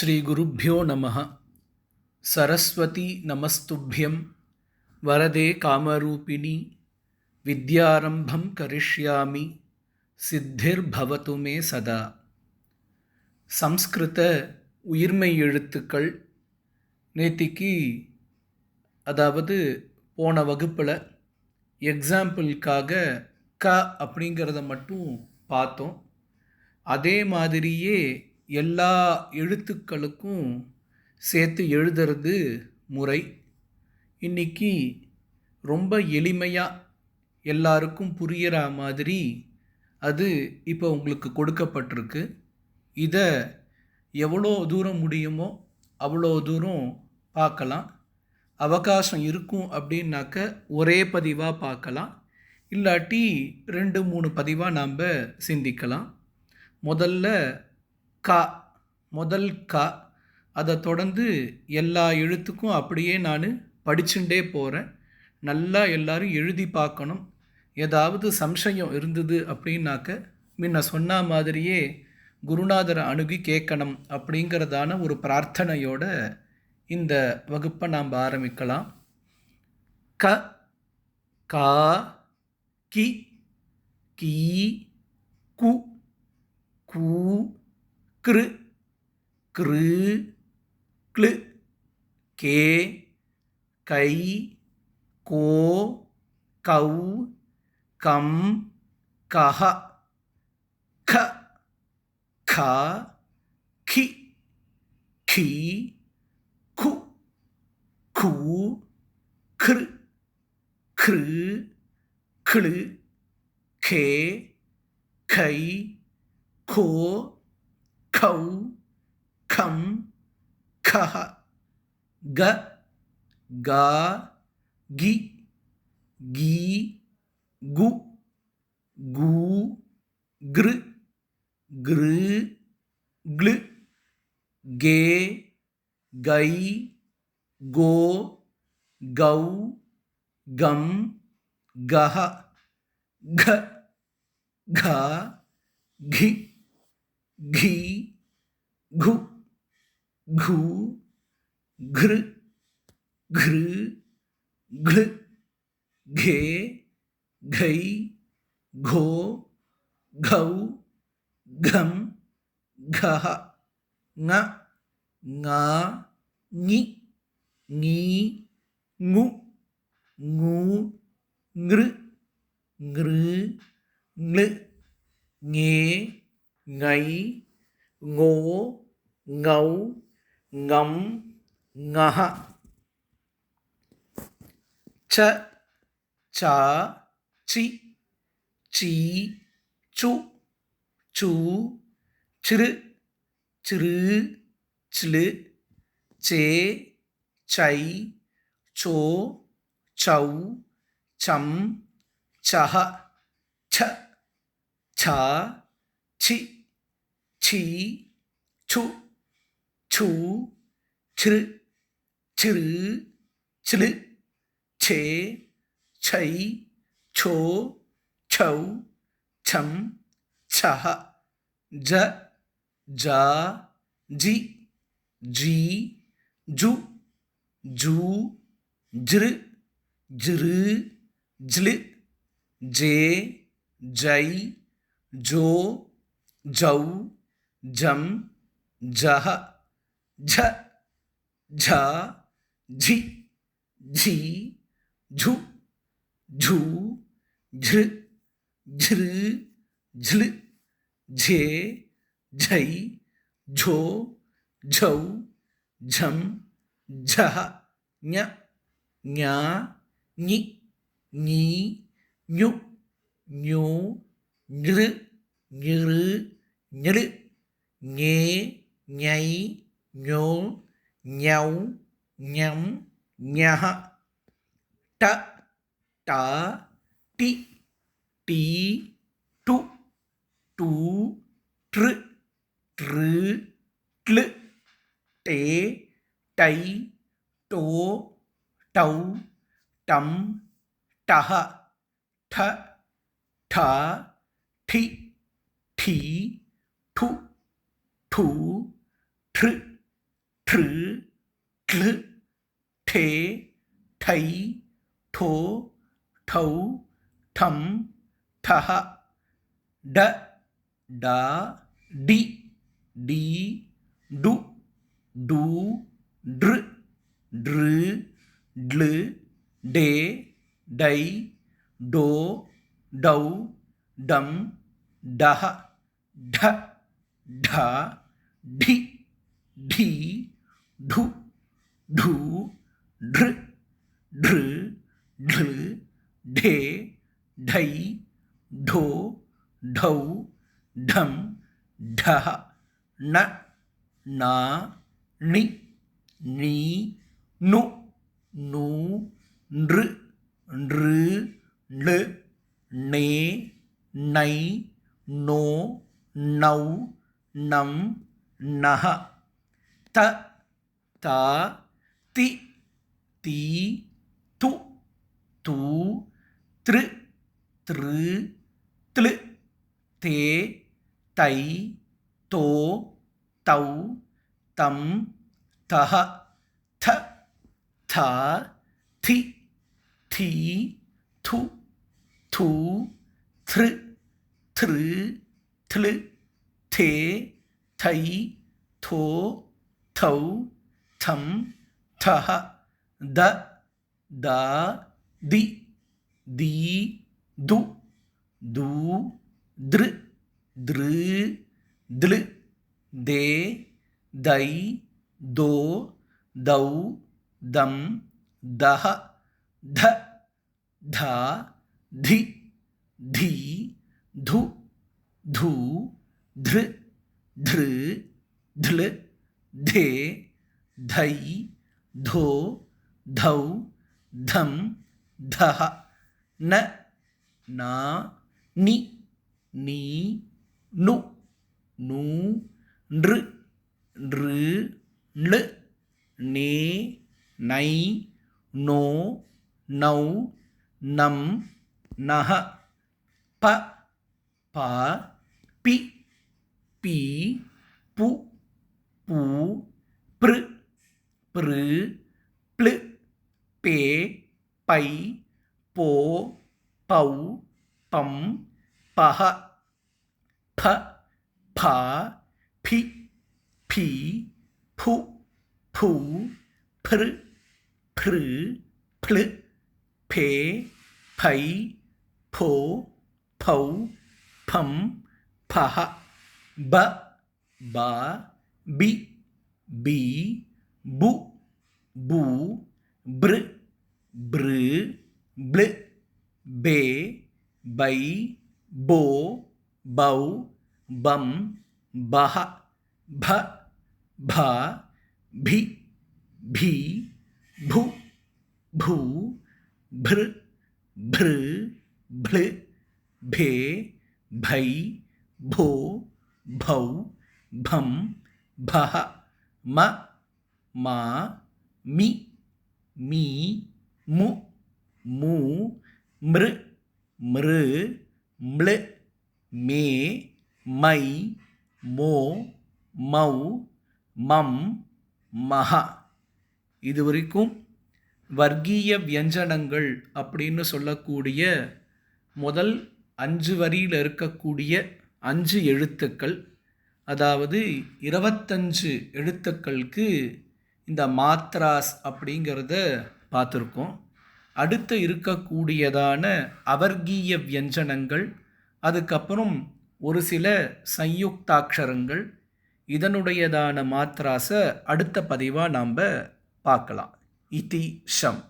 ஸ்ரீகுருப்போ நம சரஸ்வதி நமஸ்துபியம். வரதே காமரூபிணி. வித்யாரம்பம் கரிஷ்யாமி. சித்திர்பவத்து மே சதா. சம்ஸ்கிருத உயிர்மை எழுத்துக்கள். நேத்திக்கு அதாவது போன வகுப்பில் எக்ஸாம்பிளுக்காக க அப்படிங்கிறத மட்டும் பார்த்தோம். அதே மாதிரியே எல்லா எழுத்துக்களுக்கும் சேர்த்து எழுதுறது முறை. இன்னைக்கு ரொம்ப எளிமையாக எல்லாருக்கும் புரிகிற மாதிரி அது இப்போ உங்களுக்கு கொடுக்கப்பட்டிருக்கு. இதை எவ்வளோ தூரம் முடியுமோ அவ்வளோ தூரம் பார்க்கலாம். அவகாசம் இருக்கும் அப்படின்னாக்க ஒரே பதிவாக பார்க்கலாம். இல்லாட்டி ரெண்டு மூணு பதிவாக நாம் சிந்திக்கலாம். முதல்ல க முதல் க அதை தொடர்ந்து எல்லா எழுத்துக்கும் அப்படியே நான் படிச்சுட்டே போகிறேன் நல்லா எல்லாரும் எழுதி பார்க்கணும். ஏதாவது சம்சயம் இருந்தது அப்படின்னாக்க முன்ன சொன்ன மாதிரியே குருநாதரை அணுகி கேட்கணும் அப்படிங்கிறதான ஒரு பிரார்த்தனையோட இந்த வகுப்பை நாம் ஆரம்பிக்கலாம். க கா கி கீ கு கூ കൃ കൃ ക്ലി കേ കൈ കോ കൗ കം കഹ ഖ ഖ ഖി ഖി ഖു ഖു ഖൃ ഖൃ ഖൃ ഖേ ഖൈ ഖോ खौ खम खह ग, गा, गि, गी, गु, गू, गृ गृ, ग्ल, गे गई गो, गौ गम गह, घ घ, घी। ഘീ ഘു ഘൂ ഘൃ ഘൃ ഘൃ ഘേ ഘൈ ഘോ ഘൗ ഘം ഘ ങ ങ ിീ ങു ങൂ നൃ നൃ ങ്ങേ ngáy ngố ngấu ngấm ngã. Chợ chở chị trí trụ chú, chữ chữ chữ, chế, cháy, chố cháu chấm, chả, chợ chở chị. 치, 추, 추, 츠르, 츠르, 츠르, 체, 차이, 초, 초, 참, 차하, 자, 자, 지, 지, 주, 주, 지르, 지르, 지르, 제, 자이, 조, 저우, ജം ജഹ ഝ ഝ ഝി ഝി ഝു ഝു ഝൃ ഝൃ ഝൃ ഝേ ഝൈ ഝോ ഝൗ ഝം ഝഹ ഞ ഞ ഞി ഞീ ഞു ഞു ഞൃ ഞൃ ഞൃ nhế, nháy, nhố, nhau, nhắm, nhá, trắc, trở, tí, tí, trụ, trú, trự, trứ, tlự, tế, tấy, tố, trấu, trắm, trà, thở, thở, thị, thí, thủ, thử, thử, lự, thế, thấy, thố, thấu, thấm, thả, đ, đá, đi, đi, đu, đu, dr, dr, lứ, đế, đáy, đố, đấu, đấm, đá, đá, đá, ఢి ఢి ఢు ఢు ఢృ ఢృ ఢృ ఢే ఢై ఢో ఢౌ ఢం ఢహ న నా ణి నీ ను ను నృ నృ ళ్ నే నై no now నం தை தோ தௌ தம் தஹ த த தி தி து து த்ரு த்ரு த்ளு தே தை தோ தௌ தம் தஹ த த தி தி து து த்ரு த்ரு த்ளு தே थई, थो, थौ, थम ठह द, दा, दि, दी, दु, दू, दृ दृ दृ, दे दई दो, दौ, दम, दह, ध, धा, धि, धी, धु, धू, धृ ధృ ధృ ధే ధై ధో ధౌ ధం ధహ న నా ని నీ ను ను నృ నృ నృ నే నై నో నౌ నం నహ ప ప పి ปีปุปูปรึปรืปลึเปไปโปเป่าปัมปะหะพะผาพิผีผุผูพรพรือพลึเพไผโผเผาพะหะ ब बा बी बी बु बू ब्र ब्र ब्ल बे बै बो बौ बम बह भ भ भि भी भू भू भ्र भ्र भ्ल भे भई भो பௌ பம் భః ம మా மி మీ மு mu mr mr ml மே மை மோ மௌ மம் மஹா. இது வரைக்கும் வர்க்கீய வியஞ்சனங்கள் அப்படின்னு சொல்லக்கூடிய முதல் அஞ்சு வரியில் இருக்கக்கூடிய அஞ்சு எழுத்துக்கள். அதாவது இருபத்தஞ்சு எழுத்துக்களுக்கு இந்த மாத்ராஸ் அப்படிங்கிறத பார்த்துருக்கோம். அடுத்து இருக்கக்கூடியதான அவர்கீய வியஞ்சனங்கள் அதுக்கப்புறம் ஒரு சில சயுக்தாட்சரங்கள். இதனுடையதான மாத்ராஸை அடுத்த பதிவாக நாம் பார்க்கலாம். இதி ஷம்.